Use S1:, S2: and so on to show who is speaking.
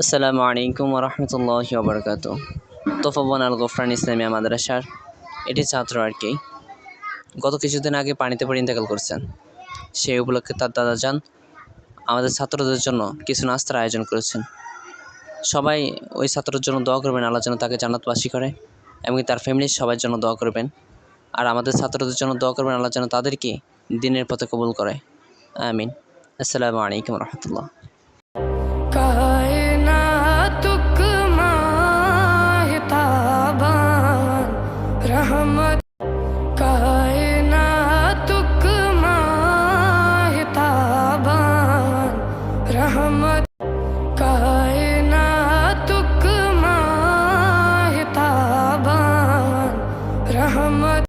S1: আসসালামু আলাইকুম রহমতুল্লাহ বরকাত তোফাবন আল গফরান ইসলামিয়া মাদ্রাসার এটি ছাত্র আর কি। গত কিছুদিন আগে পানিতে পড়ে ইন্তেকাল করছেন। সেই উপলক্ষে তার দাদা যান। আমাদের ছাত্রদের জন্য কিছু নাস্তার আয়োজন করেছেন। সবাই ওই ছাত্রের জন্য দোয়া করবেন, আল্লাহ যেন তাকে জান্নাতবাসী করে এবং তার ফ্যামিলির সবার জন্য দোয়া করবেন। আর আমাদের ছাত্রদের জন্য দোয়া করবেন, আল্লাহ যেন তাদেরকে দিনের পথে কবুল করে। আমিন। আসসালামু আলাইকুম রহমতুল্লাহ रहमत कायनातुक माहताबान रहमत